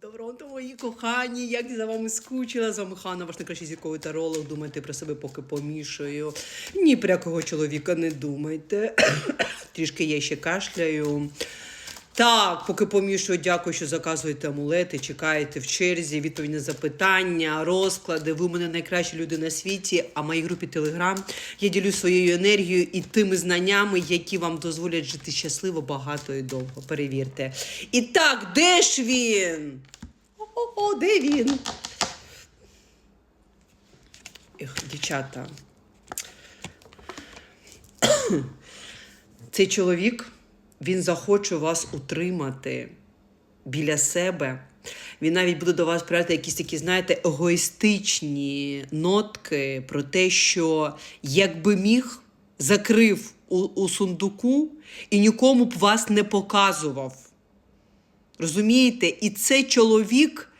Торонто, мої кохані, як за вами скучила, з вами Ханна, ваш найкращий зірковий таролог. Думайте про себе, поки помішую. Ні про якого чоловіка не думайте. Трішки я ще кашляю. Так, поки помішую, дякую, що заказуєте амулети, чекаєте в черзі, відповідь на запитання, розклади. Ви у мене найкращі люди на світі. А в моїй групі Телеграм я ділю своєю енергією і тими знаннями, які вам дозволять жити щасливо, багато і довго. Перевірте. І так, де ж він? О, де він? Ех, дівчата. Цей чоловік, він захоче вас утримати біля себе. Він навіть буде до вас проявляти якісь такі, знаєте, егоїстичні нотки про те, що якби міг, закрив у, у сундуку і нікому б вас не показував. Розумієте? І цей чоловік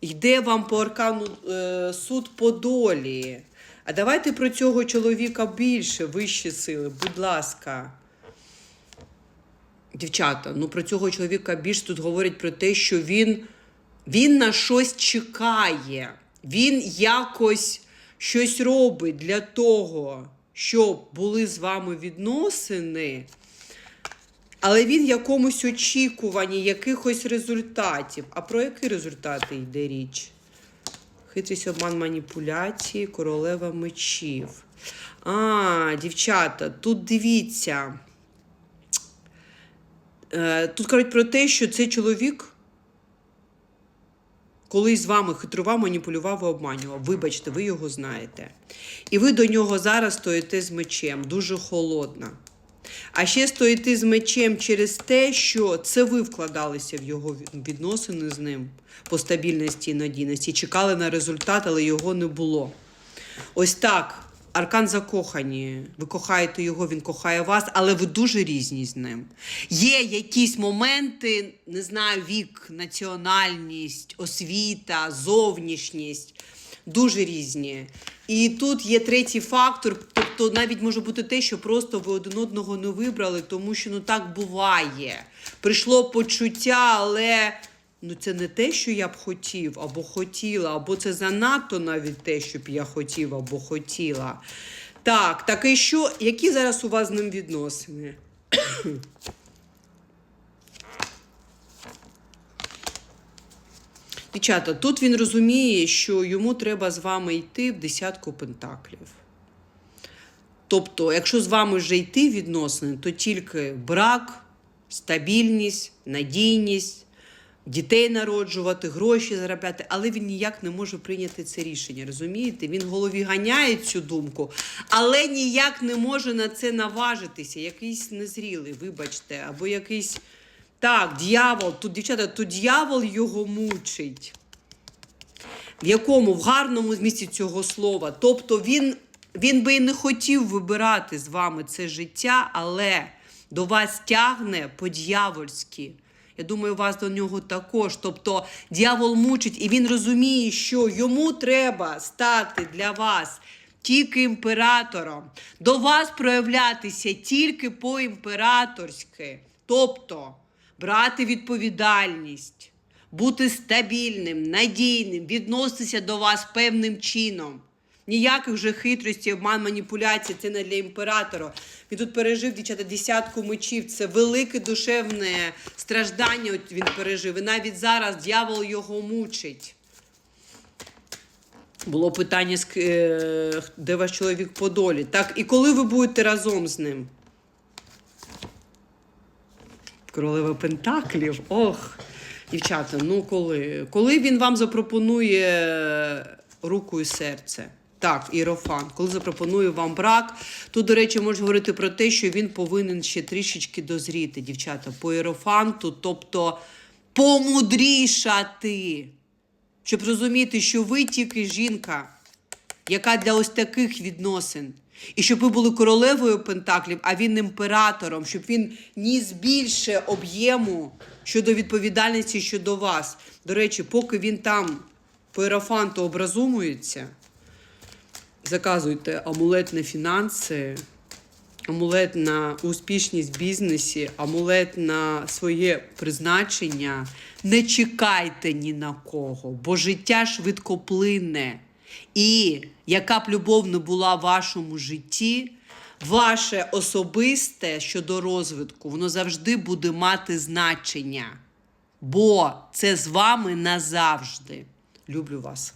йде вам по аркану е, суд по долі. А давайте про цього чоловіка більше, вищі сили, будь ласка. Дівчата, ну про цього чоловіка більше тут говорять про те, що він, він на щось чекає. Він якось щось робить для того, щоб були з вами відносини. Але він в якомусь очікуванні якихось результатів. А про які результати йде річ? Хитрість, обман, маніпуляції, королева мечів. А, дівчата, тут дивіться. Е, Тут кажуть про те, що цей чоловік колись з вами хитрував, маніпулював і обманював. Вибачте, ви його знаєте. І ви до нього зараз стоїте з мечем, дуже холодна. А ще стоїте з мечем через те, що це ви вкладалися в його відносини з ним по стабільності і надійності, чекали на результат, але його не було. Ось так. Аркан закохані. Ви кохаєте його, він кохає вас, але ви дуже різні з ним. Є якісь моменти, не знаю, вік, національність, освіта, зовнішність. Дуже різні. І тут є третій фактор, тобто навіть може бути те, що просто ви один одного не вибрали, тому що ну так буває. Прийшло почуття, але ну це не те, що я б хотів або хотіла, або це занадто навіть те, що б я хотів або хотіла. Так, так і що, які зараз у вас з ним відносини? Дівчата, тут він розуміє, що йому треба з вами йти в десятку пентаклів. Тобто, якщо з вами вже йти відносини, то тільки брак, стабільність, надійність, дітей народжувати, гроші заробляти, але він ніяк не може прийняти це рішення. Розумієте? Він в голові ганяє цю думку, але ніяк не може на це наважитися. Якийсь незрілий, вибачте, або якийсь. Так, дьявол, тут, дівчата, тут дьявол його мучить. В якому? В гарному змісті цього слова. Тобто він, він би і не хотів вибирати з вами це життя, але до вас тягне по-дьявольськи. Я думаю, вас до нього також. Тобто дьявол мучить, і він розуміє, що йому треба стати для вас тільки імператором, до вас проявлятися тільки по-імператорськи. Тобто брати відповідальність, бути стабільним, надійним, відноситися до вас певним чином. Ніяких вже хитрості, обман, маніпуляцій, це не для імператора. Він тут пережив дівчата десятку мечів. Це велике душевне страждання. Він пережив. І навіть зараз дьявол його мучить. Було питання, е, де ваш чоловік по долі. Так, і коли ви будете разом з ним? Королева Пентаклів. Ох, дівчата, ну коли? Коли він вам запропонує руку і серце? Так, ірофан. Коли запропонує вам брак, тут, до речі, можна говорити про те, що він повинен ще трішечки дозріти, дівчата, по іерофанту, тобто помудрішати, щоб розуміти, що ви тільки жінка, яка для ось таких відносин. І щоб ви були королевою Пентаклів, а він імператором, щоб він ніс більше об'єму щодо відповідальності щодо вас. До речі, поки він там по ерафанту образумується, заказуйте амулет на фінанси, амулет на успішність в бізнесі, амулет на своє призначення, Не чекайте ні на кого, бо життя швидкоплинне. І яка б любов не була в вашому житті, ваше особисте щодо розвитку, воно завжди буде мати значення. Бо це з вами назавжди. Люблю вас.